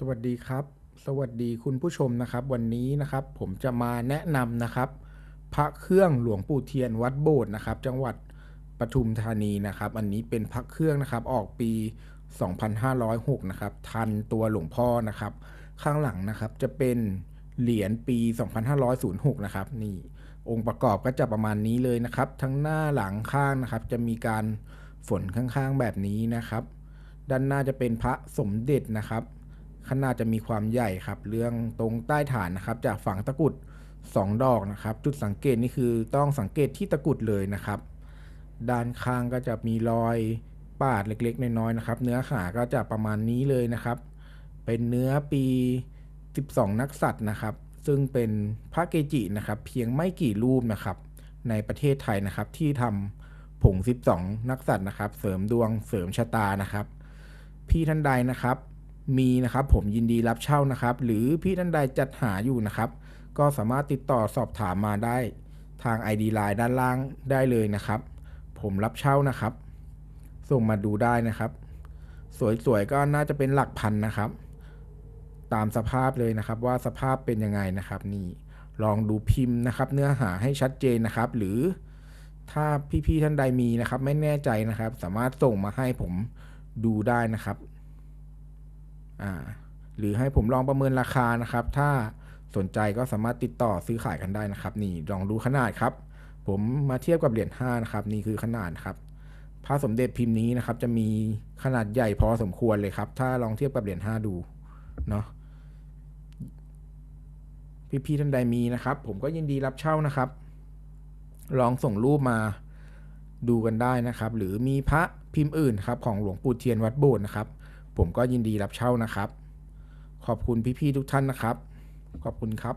สวัสดีครับ สวัสดีคุณผู้ชมนะครับ วันนี้นะครับผมจะมาแนะนำนะครับ พระเครื่องหลวงปู่เทียนวัดโบสถ์นะครับ จังหวัดปทุมธานีนะครับ อันนี้เป็นพระเครื่องนะครับ ออกปี 2506 นะครับ ทันตัวหลวงพ่อนะครับ ข้างหลังนะครับจะเป็นเหรียญปี 2506 นะครับนี่องค์ประกอบก็จะประมาณนี้เลยนะครับ ทั้งหน้าหลังข้างนะครับ จะมีการฝนข้างๆแบบนี้นะครับ ด้านหน้าจะเป็นพระสมเด็จนะครับ ขนาดจะมีความใหญ่ครับ เรื่องตรงใต้ฐานนะครับจากฝังตะกุด 2 ดอกนะครับ จุดสังเกตนี่คือต้องสังเกตที่ตะกุดเลยนะครับ ด้านข้างก็จะมีรอยปาดเล็กๆน้อยๆนะครับ เนื้อขาก็จะประมาณนี้เลยนะครับ เป็นเนื้อปี 12 นักสัตว์นะครับ ซึ่งเป็นพระเกจินะครับ เพียงไม่กี่รูปนะครับ ในประเทศไทยนะครับที่ทำผง 12 นักสัตว์นะครับ เสริมดวงเสริมชะตานะครับ พี่ท่านใดนะครับ มีนะครับผมยินดีรับเช่านะครับ หรือพี่ท่านใดจัดหาอยู่นะครับ ก็สามารถติดต่อสอบถามมาได้ทาง ID Line ด้านล่างได้เลยนะครับ ผมรับเช่านะครับ ส่งมาดูได้นะครับ สวยๆก็น่าจะเป็นหลักพันนะครับ ตามสภาพเลยนะครับ ว่าสภาพเป็นยังไงนะครับ นี่ลองดูพิมพ์นะครับ เนื้อหาให้ชัดเจนนะครับ หรือถ้าพี่ๆท่านใดมีนะครับ ไม่แน่ใจนะครับ สามารถส่งมาให้ผมดูได้นะครับ อ่าหรือให้ผมลองประเมินราคานะครับ ถ้าสนใจก็สามารถติดต่อซื้อขายกันได้นะครับ นี่ลองดูขนาดครับ ผมมาเทียบกับเหรียญ5นะครับ นี่คือขนาดครับพระสมเด็จพิมพ์นี้นะครับ จะมีขนาดใหญ่พอสมควรเลยครับ ถ้าลองเทียบกับเหรียญ5ดูเนาะพี่ๆท่านใดมีนะครับ ผมก็ยินดีรับเช่านะครับ ลองส่งรูปมาดูกันได้นะครับ หรือมีพระพิมพ์อื่นครับ ของหลวงปู่เทียนวัดโบสถ์นะครับ ผมก็ยินดีรับเช่านะครับ ขอบคุณพี่ๆทุกท่านนะครับ ขอบคุณครับ